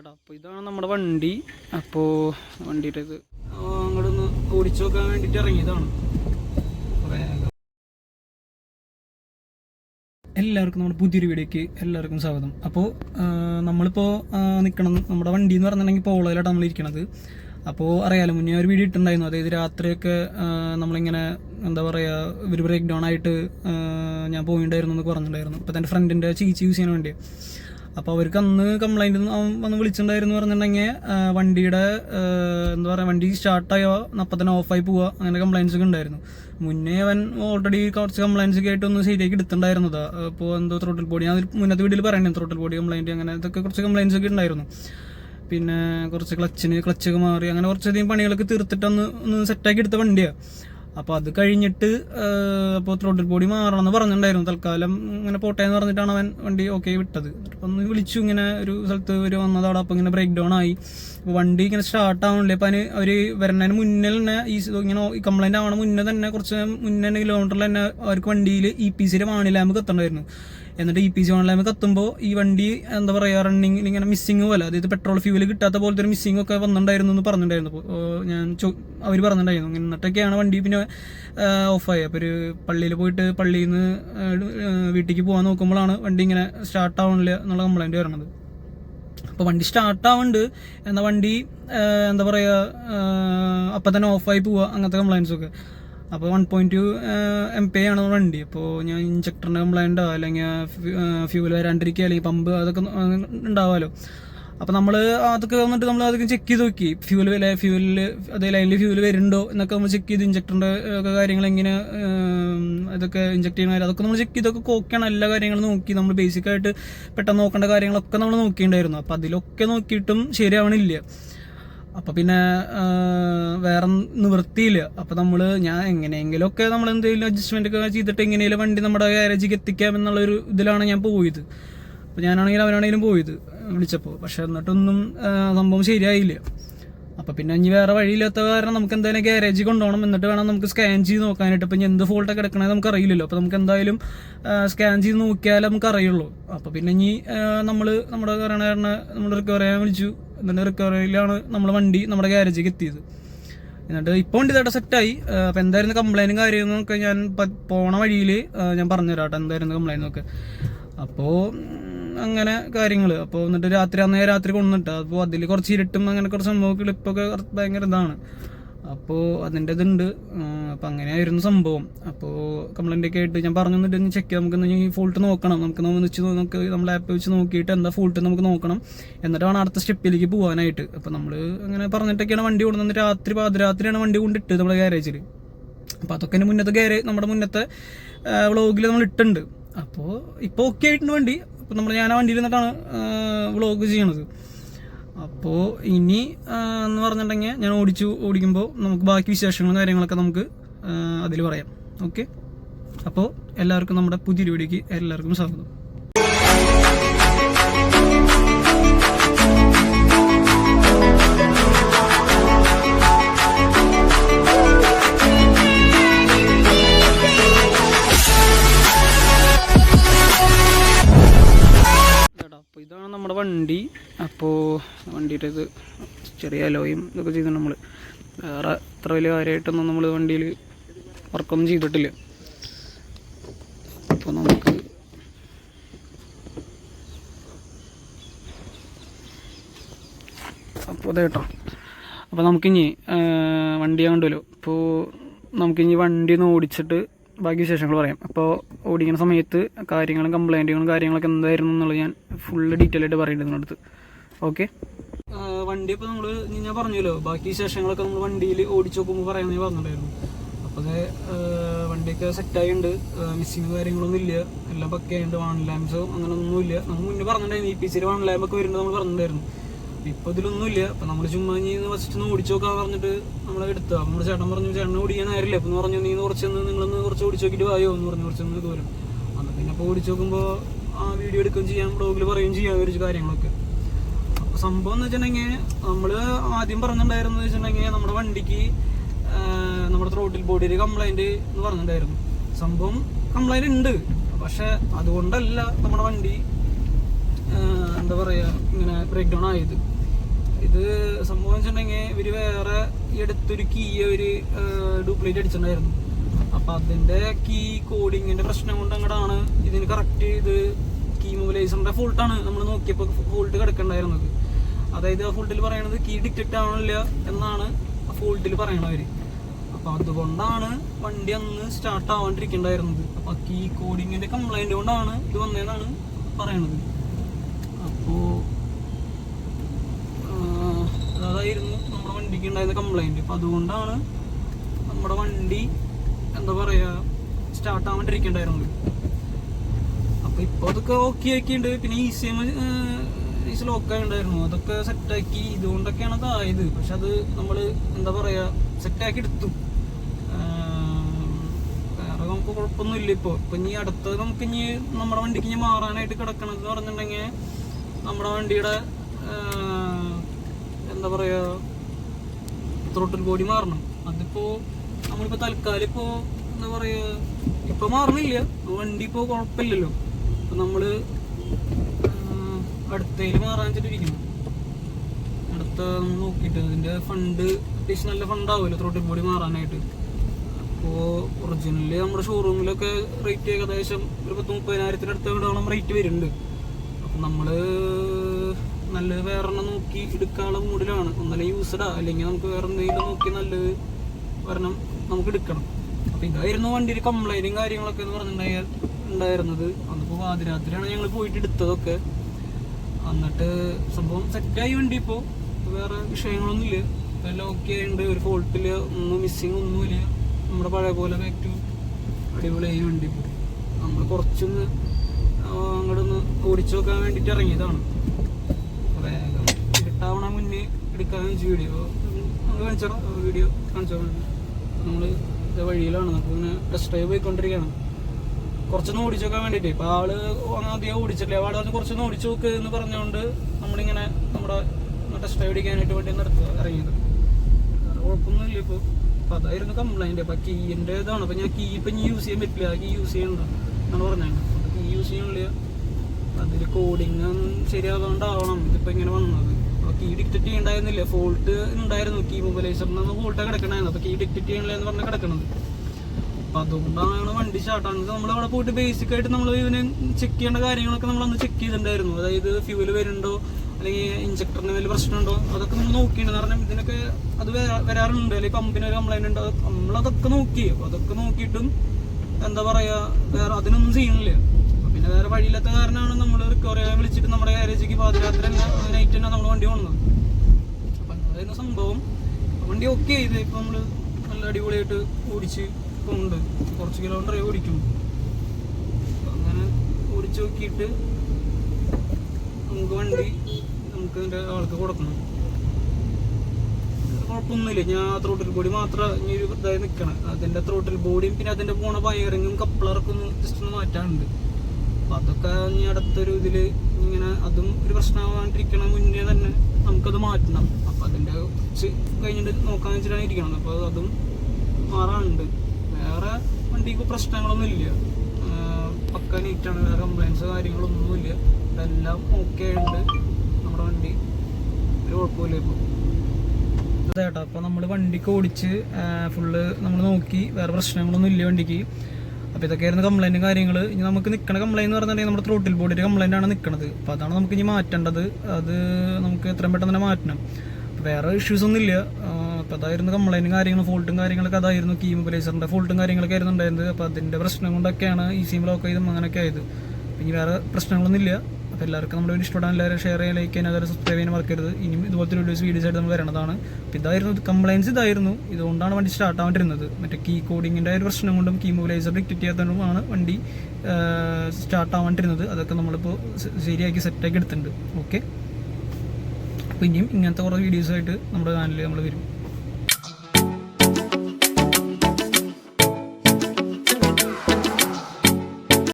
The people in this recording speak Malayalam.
ചേട്ടാ അപ്പോൾ ഇതാണ് നമ്മുടെ വണ്ടി. അപ്പോൾ വണ്ടിയുടെ ഇത് അങ്ങോട്ടൊന്ന് ഓടിച്ചു നോക്കാൻ വേണ്ടിയിട്ട് ഇറങ്ങിയതാണ്. എല്ലാവർക്കും നമ്മുടെ പുതിയൊരു വീഡിയോക്ക് എല്ലാവർക്കും സ്വാഗതം. അപ്പോൾ നമ്മളിപ്പോൾ നിൽക്കണം നമ്മുടെ വണ്ടി എന്ന് പറഞ്ഞിട്ടുണ്ടെങ്കിൽ പോളോയിലാണ് നമ്മൾ ഇരിക്കണത്. അപ്പോൾ അറിയാലോ മുന്നേ ഒരു വീഡിയോ ഇട്ടുണ്ടായിരുന്നു അതായത് രാത്രിയൊക്കെ നമ്മളിങ്ങനെ എന്താ പറയുക ഒരു ബ്രേക്ക് ഡൗൺ ആയിട്ട് ഞാൻ പോയിണ്ടായിരുന്നു എന്ന് പറഞ്ഞിട്ടുണ്ടായിരുന്നു. അപ്പോൾ തന്റെ ഫ്രണ്ടിന്റെ ചീച്ചി യൂസ് ചെയ്യാൻ വേണ്ടി. അപ്പോൾ അവർക്ക് അന്ന് കംപ്ലൈന്റ് വന്ന് വിളിച്ചിട്ടുണ്ടായിരുന്നു പറഞ്ഞിട്ടുണ്ടെങ്കിൽ വണ്ടിയുടെ എന്താ പറയുക വണ്ടി സ്റ്റാർട്ടായോ അപ്പം തന്നെ ഓഫായി പോവുക അങ്ങനെ കംപ്ലൈൻസ് ഒക്കെ ഉണ്ടായിരുന്നു. മുന്നേ അവൻ ഓൾറെഡി കുറച്ച് കംപ്ലൈൻസ് ഒക്കെ ആയിട്ട് ഒന്ന് ശരിയാക്കി എടുത്തിട്ടുണ്ടായിരുന്നത് അപ്പോൾ എന്തോ ത്രോട്ടിൽ പൊടി ഞാൻ മുന്നത്തെ വീഡിയോയിൽ പറയണേ ത്രോട്ടിൽ പൊടി കംപ്ലൈന്റ് അങ്ങനെ ഇതൊക്കെ കുറച്ച് കംപ്ലൈൻസ് ഒക്കെ ഉണ്ടായിരുന്നു. പിന്നെ കുറച്ച് ക്ലച്ചിന് ക്ലച്ചൊക്കെ മാറി അങ്ങനെ കുറച്ചധികം പണികളൊക്കെ തീർത്തിട്ടൊന്ന് ഒന്ന് സെറ്റാക്കി എടുത്ത വണ്ടിയാണ് അപ്പോൾ അത് കഴിഞ്ഞിട്ട് അപ്പോൾ ത്രോട്ടിൽ ബോഡി മാറണം എന്ന് പറഞ്ഞിട്ടുണ്ടായിരുന്നു. തൽക്കാലം ഇങ്ങനെ പോട്ടെ എന്ന് പറഞ്ഞിട്ടാണ് അവൻ വണ്ടി ഓക്കെ വിട്ടത്. ഒന്ന് വിളിച്ചു ഇങ്ങനെ ഒരു സ്ഥലത്ത് ഒരു വന്നത് അവിടെ അപ്പോൾ ഇങ്ങനെ ബ്രേക്ക് ഡൗൺ ആയി. അപ്പോൾ വണ്ടി ഇങ്ങനെ സ്റ്റാർട്ട് ആവണില്ല? അപ്പം അതിന് അവർ വരുന്നതിന് മുന്നേ തന്നെ ഈ ഇങ്ങനെ കംപ്ലൈന്റ് ആവണ മുന്നേ തന്നെ കുറച്ച് മുന്നേ കിലോമീറ്ററിൽ തന്നെ അവർക്ക് വണ്ടിയിൽ ഇ പി സിയുടെ വാണി കത്തണ്ടായിരുന്നു. എന്നിട്ട് ഇ പി സി ഓൺലൈൻ എത്തുമ്പോൾ ഈ വണ്ടി എന്താ പറയുക റണ്ണിങ് ഇങ്ങനെ മിസ്സിങ് പോലെ. അതായത് പെട്രോൾ ഫ്യൂവൽ കിട്ടാത്ത പോലത്തെ ഒരു മിസ്സിംഗ് ഒക്കെ വന്നിട്ടുണ്ടായിരുന്നു എന്ന് പറഞ്ഞിട്ടുണ്ടായിരുന്നു. ഞാൻ അവർ പറഞ്ഞിട്ടുണ്ടായിരുന്നു. എന്നിട്ടൊക്കെയാണ് വണ്ടി പിന്നെ ഓഫായി അപ്പോൾ ഒരു പള്ളിയിൽ പോയിട്ട് പള്ളിയിൽ നിന്ന് വീട്ടിലേക്ക് പോകാൻ നോക്കുമ്പോഴാണ് വണ്ടി ഇങ്ങനെ സ്റ്റാർട്ട് ആവണില്ല എന്നുള്ള കംപ്ലൈന്റ് വരണത്. അപ്പോൾ വണ്ടി സ്റ്റാർട്ട് ആവുന്നുണ്ട് എന്നാൽ വണ്ടി എന്താ പറയുക അപ്പം തന്നെ ഓഫായി പോവുക അങ്ങനത്തെ കംപ്ലൈൻസ് ഒക്കെ. അപ്പോൾ one point two M P ആണ് വണ്ടി. അപ്പോൾ ഞാൻ ഇഞ്ചക്ടറിന്റെ കംപ്ലൈന്റോ അല്ലെങ്കിൽ ഫ്യൂവൽ വരാണ്ടിരിക്കുക അല്ലെങ്കിൽ പമ്പ് അതൊക്കെ ഉണ്ടാവുമല്ലോ അപ്പോൾ നമ്മൾ അതൊക്കെ വന്നിട്ട് നമ്മൾ അതൊക്കെ ചെക്ക് ചെയ്ത് നോക്കി. ഫ്യൂൽ വില ഫ്യൂലിൽ അതേ ലൈനിൽ ഫ്യൂൽ വരുന്നുണ്ടോ എന്നൊക്കെ നമ്മൾ ചെക്ക് ചെയ്ത് ഇഞ്ചക്ടറിന്റെ ഒക്കെ കാര്യങ്ങൾ എങ്ങനെ ഇതൊക്കെ ഇഞ്ചക്ട് കാര്യം അതൊക്കെ നമ്മൾ ചെക്ക് ചെയ്തൊക്കെ നോക്കിയാണ് എല്ലാ കാര്യങ്ങളും നോക്കി. നമ്മൾ ബേസിക്കായിട്ട് പെട്ടെന്ന് നോക്കേണ്ട കാര്യങ്ങളൊക്കെ നമ്മൾ നോക്കിയിട്ടുണ്ടായിരുന്നു. അപ്പോൾ അതിലൊക്കെ നോക്കിയിട്ടും ശരിയാവണില്ല. അപ്പോൾ പിന്നെ വേറെ നിവൃത്തിയില്ല. അപ്പൊ നമ്മൾ ഞാൻ എങ്ങനെയെങ്കിലുമൊക്കെ നമ്മൾ എന്തെങ്കിലും അഡ്ജസ്റ്റ്മെന്റ് ഒക്കെ ചെയ്തിട്ട് എങ്ങനെയെങ്കിലും വണ്ടി നമ്മുടെ ഗാരേജിക്ക് എത്തിക്കാം എന്നുള്ളൊരു ഇതിലാണ് ഞാൻ പോയത്. അപ്പൊ ഞാനാണെങ്കിലും അവനാണെങ്കിലും പോയത് വിളിച്ചപ്പോൾ പക്ഷെ എന്നിട്ടൊന്നും സംഭവം ശരിയായില്ല. അപ്പൊ പിന്നെ ഇനി വേറെ വഴിയില്ലാത്ത കാരണം നമുക്ക് എന്തായാലും ഗ്യാരേജിൽ കൊണ്ടുപോകണം. എന്നിട്ട് വേണം നമുക്ക് സ്കാൻ ചെയ്ത് നോക്കാനായിട്ട്. ഇപ്പം എന്ത് ഫോൾട്ട് കിടക്കണത് നമുക്ക് അറിയില്ലല്ലോ അപ്പൊ നമുക്ക് എന്തായാലും സ്കാൻ ചെയ്ത് നോക്കിയാലേ നമുക്ക് അറിയുള്ളൂ അപ്പൊ പിന്നെ ഇനി നമ്മൾ നമ്മുടെ കാരണം നമ്മുടെ റിക്കവർ ചെയ്യാൻ വിളിച്ചു. എന്നിട്ട് റിക്കവറിയിലാണ് നമ്മൾ വണ്ടി നമ്മുടെ ഗാരേജിലേക്ക് എത്തിയത്. എന്നിട്ട് ഇപ്പോൾ വണ്ടി ഇതായിട്ട് സെറ്റായി അപ്പോൾ എന്തായിരുന്നു കംപ്ലൈന്റും കാര്യങ്ങളൊക്കെ ഞാൻ പോണ വഴിയിൽ ഞാൻ പറഞ്ഞു കേട്ടോ എന്തായിരുന്നു കംപ്ലൈന്റൊക്കെ അപ്പോൾ അങ്ങനെ കാര്യങ്ങൾ അപ്പോൾ എന്നിട്ട് രാത്രി അന്നേ രാത്രി കൊണ്ടുവന്നിട്ട് അപ്പോൾ അതിൽ കുറച്ച് ഇരുട്ടും അങ്ങനെ കുറച്ച് സംഭവം ക്ലിപ്പൊക്കെ ഭയങ്കര ഇതാണ്. അപ്പോൾ അതിന്റെ ഇതുണ്ട് അപ്പോൾ അങ്ങനെയായിരുന്നു സംഭവം. അപ്പോൾ കംപ്ലൈന്റ് ഒക്കെ ആയിട്ട് ഞാൻ പറഞ്ഞു തന്നിട്ട് ചെക്ക് നമുക്ക് ഈ ഫോൾട്ട് നോക്കണം. നമുക്ക് നമ്മൾ വെച്ച് നമുക്ക് നമ്മൾ ആപ്പ് വെച്ച് നോക്കിയിട്ട് എന്താ ഫോൾട്ട് നമുക്ക് നോക്കണം. എന്നിട്ട് അടുത്ത സ്റ്റെപ്പിലേക്ക് പോകാനായിട്ട് അപ്പോൾ നമ്മൾ അങ്ങനെ പറഞ്ഞിട്ടൊക്കെയാണ് വണ്ടി കൊണ്ടുവന്ന് രാത്രി പാതിരാത്രിയാണ് വണ്ടി കൊണ്ടിട്ട് നമ്മുടെ ഗാരേജിൽ അപ്പോൾ അതൊക്കെ എന്റെ മുന്നത്തെ ഗാരേജ് നമ്മുടെ മുന്നത്തെ വ്ളോഗിൽ നമ്മൾ ഇട്ടുണ്ട് അപ്പോൾ ഇപ്പോൾ ഓക്കെ ആയിട്ടുണ്ട് വണ്ടി. അപ്പോൾ നമ്മൾ ഞാൻ ആ വണ്ടിയിൽ നിന്നിട്ടാണ് വ്ളോഗ് ചെയ്യണത്. അപ്പോൾ ഇനി എന്ന് പറഞ്ഞിട്ടുണ്ടെങ്കിൽ ഞാൻ ഓടിച്ചു ഓടിക്കുമ്പോൾ നമുക്ക് ബാക്കി വിശേഷങ്ങളും കാര്യങ്ങളൊക്കെ നമുക്ക് അതിൽ പറയാം. ഓക്കെ? അപ്പോൾ എല്ലാവർക്കും നമ്മുടെ പുതിയൊരു വീഡിയോക്ക് എല്ലാവർക്കും സ്വാഗതം. വണ്ടി. അപ്പോൾ വണ്ടിയുടെ ഇത് ചെറിയ അലോയും ഇതൊക്കെ ചെയ്തു നമ്മൾ വേറെ അത്ര വലിയ കാര്യമായിട്ടൊന്നും നമ്മൾ വണ്ടിയിൽ വർക്കൊന്നും ചെയ്തിട്ടില്ല. അപ്പോൾ നമുക്ക് അപ്പോൾ അതെ കേട്ടോ. അപ്പോൾ നമുക്കിനി വണ്ടി കണ്ടല്ലോ അപ്പോൾ നമുക്കിനി വണ്ടി ഒന്ന് ഓടിച്ചിട്ട് ബാക്കി വിശേഷങ്ങൾ പറയാം. അപ്പോൾ ഓടിക്കുന്ന സമയത്ത് കാര്യങ്ങളും കംപ്ലൈന്റുകളും കാര്യങ്ങളൊക്കെ എന്തായിരുന്നു എന്നുള്ളത് ഞാൻ ഫുള്ള് ഡീറ്റെയിൽ ആയിട്ട് പറയുന്നുണ്ട് അടുത്ത്. ഓക്കെ വണ്ടി ഇപ്പോൾ നമ്മൾ ഞാൻ പറഞ്ഞല്ലോ ബാക്കി വിശേഷങ്ങളൊക്കെ നമ്മൾ വണ്ടിയിൽ ഓടിച്ചു നോക്കുമ്പോൾ പറയാമെന്ന് പറഞ്ഞിട്ടുണ്ടായിരുന്നു. അപ്പോൾ അത് വണ്ടിയൊക്കെ സെറ്റായിട്ടുണ്ട് മിസ്സിങ് കാര്യങ്ങളൊന്നും ഇല്ല. എല്ലാം പക്കയുണ്ട് വൺ ലാംസോ അങ്ങനെ ഒന്നുമില്ല നമ്മൾ മുന്നേ പറഞ്ഞിട്ടുണ്ടായിരുന്നു ഈ പി സിയിൽ വൺ ലാമ്പൊക്കെ വരുന്നത് നമ്മൾ പറഞ്ഞിട്ടുണ്ടായിരുന്നു. ഇപ്പൊ ഇതിലൊന്നുമില്ല അപ്പൊ നമ്മൾ ചുമ്മാ നീ ഫസ്റ്റ് ഒന്ന് ഓടിച്ചു നോക്കാൻ പറഞ്ഞിട്ട് നമ്മളെ എടുത്തു നമ്മുടെ ചേട്ടൻ പറഞ്ഞു ചേട്ടൻ ഓടിക്കാൻ നേരില്ല അപ്പൊ പറഞ്ഞു നീ കുറച്ചൊന്ന് നിങ്ങളൊന്ന് കുറച്ച് ഓടിച്ചു നോക്കിയിട്ട് വായോ? എന്ന് പറഞ്ഞു കുറച്ചൊന്ന് ദൂരം അന്ന് പിന്നെ ഇപ്പോൾ ഓടിച്ചു നോക്കുമ്പോ ആ വീഡിയോ എടുക്കുകയും ചെയ്യാം ബ്ലോഗിൽ പറയുകയും ചെയ്യാം ഒരു കാര്യങ്ങളൊക്കെ. സംഭവം എന്ന് വെച്ചിട്ടുണ്ടെങ്കിൽ നമ്മൾ ആദ്യം പറഞ്ഞിട്ടുണ്ടായിരുന്നു വെച്ചിട്ടുണ്ടെങ്കിൽ നമ്മുടെ വണ്ടിക്ക് നമ്മുടെ ത്രോട്ടിൽ ബോഡിയിൽ കംപ്ലൈന്റ് എന്ന് പറഞ്ഞിട്ടുണ്ടായിരുന്നു. സംഭവം കംപ്ലൈന്റ് ഉണ്ട്. പക്ഷെ അതുകൊണ്ടല്ല നമ്മുടെ വണ്ടി എന്താ പറയുക ഇങ്ങനെ ബ്രേക്ക് ഡൗൺ ആയത്. ഇത് സംഭവം വെച്ചിട്ടുണ്ടെങ്കിൽ ഇവർ വേറെ എടുത്തൊരു കീ ഒരു ഡ്യൂപ്ലിക്കേറ്റ് അടിച്ചിട്ടുണ്ടായിരുന്നു. അപ്പൊ അതിന്റെ കീ കോഡിങ്ങിന്റെ പ്രശ്നം കൊണ്ട് അങ്ങോട്ടാണ് ഇതിന് കറക്റ്റ് ഇത് കീ മൊബിലൈസറിന്റെ ഫോൾട്ടാണ് നമ്മൾ നോക്കിയപ്പോൾ ഫോൾട്ട് കിടക്കണ്ടായിരുന്നത് അതായത് ആ ഫോൾട്ടിൽ പറയണത് കീ ഡിറ്റക്റ്റ് ആവണില്ല എന്നാണ് ആ ഫോൾട്ടിൽ പറയണവര്. അപ്പൊ അതുകൊണ്ടാണ് വണ്ടി അന്ന് സ്റ്റാർട്ട് ആവാണ്ടിരിക്കണ്ടായിരുന്നത്. അപ്പൊ കീ കോഡിങ്ങിന്റെ കംപ്ലൈന്റ് കൊണ്ടാണ് ഇത് വന്നതെന്നാണ് പറയണത്. അപ്പോ അതായിരുന്നു നമ്മുടെ വണ്ടിക്ക് ഉണ്ടായിരുന്ന കംപ്ലൈന്റ് അപ്പൊ അതുകൊണ്ടാണ് നമ്മുടെ വണ്ടി എന്താ പറയാ സ്റ്റാർട്ട് ആവാണ്ടിരിക്കണ്ടായിരുന്നു. അപ്പൊ ഇപ്പൊ അതൊക്കെ ഓക്കെ ആക്കിയിട്ടുണ്ട് പിന്നെ ഈ സി എം ഈസ് ലോക്കായി ഉണ്ടായിരുന്നു. അതൊക്കെ സെറ്റാക്കി ഇതുകൊണ്ടൊക്കെയാണ് അതായത് പക്ഷെ അത് നമ്മൾ എന്താ പറയാ സെറ്റാക്കി എടുത്തു. വേറെ നമുക്ക് കുഴപ്പമൊന്നുമില്ല ഇപ്പൊ. ഇപ്പൊ ഇനി അടുത്തത് നമുക്ക് ഇനി നമ്മുടെ വണ്ടിക്ക് ഇനി മാറാനായിട്ട് കിടക്കണം എന്ന് പറഞ്ഞിട്ടുണ്ടെങ്കിൽ നമ്മുടെ വണ്ടിയുടെ എന്താ പറയാ ത്രോട്ടിൽ ബോഡി മാറണം. അതിപ്പോ നമ്മളിപ്പോ തൽക്കാലം ഇപ്പോ എന്താ പറയാ ഇപ്പൊ മാറണില്ല. വണ്ടി ഇപ്പോ കുഴപ്പമില്ലല്ലോ അപ്പൊ നമ്മൾ അടുത്തേൽ മാറാൻ വെച്ചിട്ടിരിക്കുന്നു. അടുത്ത നമ്മൾ നോക്കിയിട്ട് അതിന്റെ ഫണ്ട് അത്യാവശ്യം നല്ല ഫണ്ട് ആവുമല്ലോ ത്രോട്ടിൽ ബോഡി മാറാനായിട്ട്. അപ്പോ ഒറിജിനലി നമ്മുടെ ഷോറൂമിലൊക്കെ റേറ്റ് ഏകദേശം ഒരു പത്ത് മുപ്പതിനായിരത്തിന് അടുത്ത് ഇടോളം റേറ്റ് വരുന്നുണ്ട്. അപ്പൊ നമ്മൾ നല്ല വേറെണ്ണം നോക്കി എടുക്കാനുള്ള മൂഡിലാണ് ഒന്നല്ല യൂസ്ഡാ അല്ലെങ്കിൽ നമുക്ക് വേറെ എന്തെങ്കിലും നോക്കി നല്ലത് ഒരെണ്ണം നമുക്ക് എടുക്കണം. അപ്പൊ ഇതായിരുന്നു വണ്ടിയിൽ കംപ്ലൈന്റും കാര്യങ്ങളൊക്കെ എന്ന് പറഞ്ഞിട്ടുണ്ടായ ഉണ്ടായിരുന്നത്. അന്നിപ്പോ പാതിരാത്രിയാണ് ഞങ്ങൾ പോയിട്ട് എടുത്തതൊക്കെ. എന്നിട്ട് സംഭവം സെറ്റായി വണ്ടി ഇപ്പോ. വേറെ വിഷയങ്ങളൊന്നുമില്ല. എല്ലാം ഓക്കെ ഉണ്ട് ഒരു ഫോൾട്ടിൽ ഒന്നും മിസ്സിങ് ഒന്നുമില്ല നമ്മുടെ പഴയ പോലെ ബാക്ക് ടു അടിപൊളിയായി വണ്ടി നമ്മൾ കുറച്ചൊന്ന് അങ്ങോട്ടൊന്ന് ഓടിച്ചു നോക്കാൻ വേണ്ടിയിട്ട് ഇറങ്ങിയതാണ്. വേഗം. കിട്ടാവണ മുന്നേ എടുക്കാൻ വീഡിയോ കാണിച്ചോ വീഡിയോ കാണിച്ചോ. നമ്മൾ വഴിയിലാണ്. നമുക്ക് ഇങ്ങനെ ടെസ്റ്റ് ഡ്രൈവ് പോയിക്കൊണ്ടിരിക്കുകയാണ്. കുറച്ചൊന്ന് ഓടിച്ചു നോക്കാൻ വേണ്ടിയിട്ട്. ഇപ്പൊ ആൾ അങ്ങ് അധികം ഓടിച്ചിട്ടില്ല. അവിടെ അത് കുറച്ചൊന്ന് ഓടിച്ചു നോക്ക് എന്ന് പറഞ്ഞുകൊണ്ട് നമ്മളിങ്ങനെ നമ്മുടെ ടെസ്റ്റ് ഡ്രൈവ് അടിക്കാനായിട്ട് വേണ്ടി നിർത്തുക ഇറങ്ങിയത്. കുഴപ്പമൊന്നുമില്ല ഇപ്പോൾ അപ്പൊ അതായിരുന്നു കംപ്ലൈന്റ് അപ്പൊ കീന്റെ ഇതാണ് അപ്പൊ ഞാൻ കീ ഇപ്പൊ ഇനി യൂസ് ചെയ്യാൻ പറ്റില്ല. കീ യൂസ് ചെയ്യണ്ട എന്നാണ് പറഞ്ഞത്. കീ യൂസ് ചെയ്യണില്ല അതിൽ കോഡിങ് ശരിയാവാണ്ടാവണം. ഇതിപ്പോ ഇങ്ങനെ വന്നത്. കീ ഡിക്റ്ററ്റ് ചെയ്യണ്ടായിരുന്നില്ല? ഫോൾട്ട് ഉണ്ടായിരുന്നു കീ മൊബൈലൈസറിന് ഫോൾട്ട് കിടക്കണായിരുന്നു. അപ്പൊ കീ ഡിക്റ്റി ചെയ്യണില്ല എന്ന് പറഞ്ഞ കിടക്കണത്. അപ്പൊ അതുകൊണ്ടാണ് വണ്ടി സ്റ്റാർട്ടാണ് നമ്മൾ അവിടെ പോയിട്ട് ബേസിക് ആയിട്ട് നമ്മൾ ഇവന് ചെക്ക് ചെയ്യേണ്ട കാര്യങ്ങളൊക്കെ നമ്മൾ അന്ന് ചെക്ക് ചെയ്തിട്ടുണ്ടായിരുന്നു. അതായത് ഫ്യൂവൽ വരുന്നുണ്ടോ? അല്ലെങ്കിൽ ഇഞ്ചക്ടറിന് വലിയ പ്രശ്നമുണ്ടോ? അതൊക്കെ നമ്മൾ നോക്കിയിട്ടുണ്ട്. കാരണം ഇതിനൊക്കെ അത് വരാ- വരാറുണ്ട്. അല്ലെങ്കിൽ പമ്പിന് ഒരു കംപ്ലൈന്റ് ഉണ്ട്. നമ്മൾ നമ്മളതൊക്കെ നോക്കി. അതൊക്കെ നോക്കിയിട്ടും എന്താ പറയാ വേറെ അതിനൊന്നും ചെയ്യണില്ല. പിന്നെ വേറെ വഴിയില്ലാത്ത കാരണമാണ് നമ്മൾ റിക്കവറി വിളിച്ചിട്ട് നമ്മുടെ ഗാരേജിക്ക് പാതിരാത്രി നൈറ്റ് തന്നെ നമ്മൾ വണ്ടി പോകുന്നത് അപ്പം അതായിരുന്നു സംഭവം വണ്ടി ഓക്കെ ചെയ്ത് ഇപ്പം നമ്മൾ നല്ല അടിപൊളിയായിട്ട് ഓടിച്ച് പോകുന്നുണ്ട് കുറച്ച് കിലോമീറ്റർ ഓടിക്കും. അങ്ങനെ ഓടിച്ച് നോക്കിയിട്ട് നമുക്ക് വണ്ടി നമുക്ക് എന്റെ ആൾക്ക് കൊടുക്കണം. കുഴപ്പമൊന്നുമില്ല. ഞാൻ ത്രോട്ടിൽ ബോഡി മാത്രം ഇനി ഒരു ഇതായി നിൽക്കണം. അതിന്റെ ത്രോട്ടിൽ ബോഡിയും പിന്നെ അതിന്റെ പോണ വയറിങ്ങും കപ്ലറൊക്കെ ഒന്ന് ജസ്റ്റ് ഒന്ന് മാറ്റാനുണ്ട്. അപ്പൊ അതൊക്കെ ഇനി അടുത്തൊരു ഇതിൽ ഇങ്ങനെ അതും ഒരു പ്രശ്നമാവാണ്ടിരിക്കണ മുന്നേ തന്നെ നമുക്കത് മാറ്റണം. അപ്പൊ അതിന്റെ കുറച്ച് കഴിഞ്ഞിട്ട് നോക്കാൻ വെച്ചിട്ടാണ് ഇരിക്കണം അപ്പൊ അതും മാറാനുണ്ട്. വേറെ വണ്ടിക്ക് പ്രശ്നങ്ങളൊന്നും ഇല്ല. പക്ക നീറ്റാണ് വേറെ കംപ്ലൈൻസ് കാര്യങ്ങളൊന്നും ഇല്ല. എല്ലാം ഓക്കെ ഉണ്ട് നമ്മുടെ വണ്ടി ഒരു കുഴപ്പമില്ല ഇപ്പോൾ അതേട്ടാ ചേട്ടാ അപ്പോൾ നമ്മൾ വണ്ടിക്ക് ഓടിച്ച് ഫുള്ള് നമ്മൾ നോക്കി. വേറെ പ്രശ്നങ്ങളൊന്നും ഇല്ല വണ്ടിക്ക്. അപ്പോൾ ഇതൊക്കെയായിരുന്നു കംപ്ലൈന്റും കാര്യങ്ങൾ ഇനി നമുക്ക് നിൽക്കണ കംപ്ലൈന്റ് എന്ന് പറഞ്ഞിട്ടുണ്ടെങ്കിൽ നമ്മുടെ ത്രോട്ടിൽ ബോഡിയുടെ കംപ്ലൈന്റ് ആണ് നിൽക്കുന്നത് അപ്പോൾ അതാണ് നമുക്ക് ഇനി മാറ്റേണ്ടത്. അത് നമുക്ക് എത്രയും പെട്ടെന്ന് തന്നെ മാറ്റണം. വേറെ ഇഷ്യൂസ് ഒന്നും ഇല്ല. അപ്പോൾ അതായിരുന്നു കംപ്ലൈന്റും കാര്യങ്ങളും ഫോൾട്ടും കാര്യങ്ങളൊക്കെ അതായിരുന്നു കീ മൊബൈലൈസറിന്റെ ഫോൾട്ടും കാര്യങ്ങളൊക്കെ ആയിരുന്നു ഉണ്ടായിരുന്നത്. അപ്പോൾ അതിന്റെ പ്രശ്നം കൊണ്ടൊക്കെയാണ് ഈ സിം ലോക്ക് ചെയ്തും അങ്ങനെയൊക്കെ ആയത്. ഇനി വേറെ പ്രശ്നങ്ങളൊന്നും ഇല്ല. അപ്പോൾ എല്ലാവർക്കും നമ്മുടെ വീഡിയോ ഇഷ്ടപ്പെടാൻ എല്ലാവരും ഷെയർ ചെയ്യാൻ ലൈക്ക് ചെയ്യാൻ അതുപോലെ സബ്സ്ക്രൈബ് ചെയ്യാൻ മറക്കരുത്. ഇനിയും ഇതുപോലത്തെ വീഡിയോസ് വീഡിയോസ് ആയിട്ട് നമ്മൾ വരണതാണ്. അപ്പോൾ ഇതായിരുന്നു കംപ്ലൈൻസ് ഇതായിരുന്നു. ഇതുകൊണ്ടാണ് വണ്ടി സ്റ്റാർട്ട് ആവാണ്ടിരുന്നത്. മറ്റേ കീ കോഡിങ്ങിന്റെ ഒരു പ്രശ്നം കൊണ്ടും കീ മൊബൈലൈസർ ഡിക്റ്റേറ്റ് ചെയ്യാത്തതുകൊണ്ടുമാണ് വണ്ടി സ്റ്റാർട്ട് ആവാണ്ടിരുന്നത്. അതൊക്കെ നമ്മളിപ്പോൾ ശരിയാക്കി സെറ്റാക്കി എടുത്തിട്ടുണ്ട്. ഓക്കെ അപ്പോൾ ഇനിയും ഇങ്ങനത്തെ കുറേ വീഡിയോസായിട്ട് നമ്മുടെ ചാനലിൽ നമ്മൾ വരും.